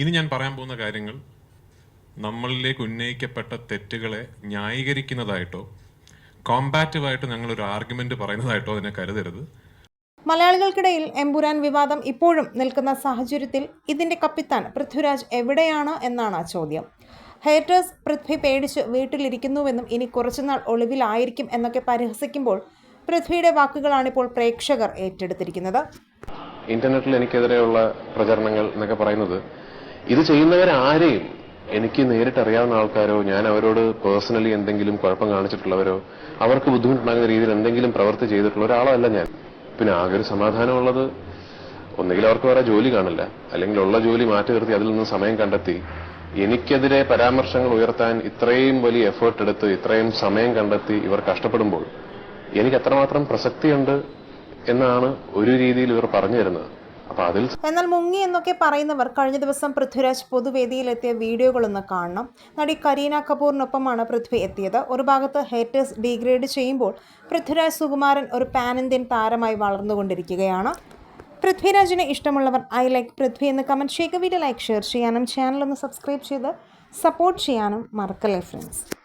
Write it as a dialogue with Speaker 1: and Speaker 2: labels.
Speaker 1: ഇനി ഞാൻ പറയാൻ പോകുന്ന കാര്യങ്ങൾ നമ്മളിലേക്ക് ഉന്നയിക്കപ്പെട്ട തെറ്റുകളെ ന്യായീകരിക്കുന്നതായിട്ടോ കോമ്പാറ്റീവായിട്ട് ഒരു ആർഗ്യുമെന്റ് പറയുന്നതായിട്ടോ അതിനെ കരുതരുത്.
Speaker 2: മലയാളികൾക്കിടയിൽ എമ്പുരാൻ വിവാദം ഇപ്പോഴും നിൽക്കുന്ന സാഹചര്യത്തിൽ ഇതിന്റെ കപ്പിത്താൻ പൃഥ്വിരാജ് എവിടെയാണ് എന്നാണ് ചോദ്യം. ഹേറ്റേഴ്സ് പൃഥ്വി പേടിച്ച് വീട്ടിലിരിക്കുന്നുവെന്നും ഇനി കുറച്ചുനാൾ ഒളിവിലായിരിക്കും എന്നൊക്കെ പരിഹസിക്കുമ്പോൾ പൃഥ്വിയുടെ വാക്കുകളാണിപ്പോൾ പ്രേക്ഷകർ ഏറ്റെടുത്തിരിക്കുന്നത്.
Speaker 3: ഇന്റർനെറ്റിൽ എനിക്കെതിരെയുള്ള പ്രചരണങ്ങൾ എന്നൊക്കെ പറയുന്നത് ഇത് ചെയ്യുന്നവരാരെയും എനിക്ക് നേരിട്ട് അറിയാവുന്ന ആൾക്കാരോ ഞാൻ അവരോട് പേഴ്സണലി എന്തെങ്കിലും കുഴപ്പം കാണിച്ചിട്ടുള്ളവരോ അവർക്ക് ബുദ്ധിമുട്ടുണ്ടാകുന്ന രീതിയിൽ എന്തെങ്കിലും പ്രവൃത്തി ചെയ്തിട്ടുള്ള ഒരാളല്ല ഞാൻ. പിന്നെ ആകെ ഒരു സമാധാനമുള്ളത് ഒന്നുകിൽ അവർക്ക് വേറെ ജോലി കാണില്ല. അല്ലെങ്കിൽ ഉള്ള ജോലി മാറ്റി നിർത്തി അതിൽ നിന്ന് സമയം കണ്ടെത്തി. എനിക്കെതിരെ പരാമർശങ്ങൾ ഉയർത്താൻ ഇത്രയും വലിയ എഫേർട്ട് എടുത്ത് ഇത്രയും സമയം കണ്ടെത്തി ഇവർ കഷ്ടപ്പെടുമ്പോൾ എനിക്ക് എത്രമാത്രം പ്രസക്തിയുണ്ട് എന്നാണ് ഒരു രീതിയിൽ ഇവർ പറഞ്ഞു തരുന്നത്.
Speaker 2: എന്നാൽ മുങ്ങി എന്നൊക്കെ പറയുന്നവർ കഴിഞ്ഞ ദിവസം പൃഥ്വിരാജ് പൊതുവേദിയിലെത്തിയ വീഡിയോകളൊന്ന് കാണണം. നടി കരീന കപൂറിനൊപ്പമാണ് പൃഥ്വി എത്തിയത്. ഒരു ഭാഗത്ത് ഹേറ്റേഴ്സ് ഡീഗ്രേഡ് ചെയ്യുമ്പോൾ പൃഥ്വിരാജ് സുകുമാരൻ ഒരു പാൻ ഇന്ത്യൻ താരമായി വളർന്നുകൊണ്ടിരിക്കുകയാണ്. പൃഥ്വിരാജിനെ ഇഷ്ടമുള്ളവർ ഐ ലൈക്ക് പൃഥ്വി എന്ന് കമന്റ് ചെയ്യുക. വീഡിയോ ലൈക്ക് ഷെയർ ചെയ്യാനും ചാനൽ ഒന്ന് സബ്സ്ക്രൈബ് ചെയ്ത് സപ്പോർട്ട് ചെയ്യാനും മറക്കല്ലേ ഫ്രണ്ട്സ്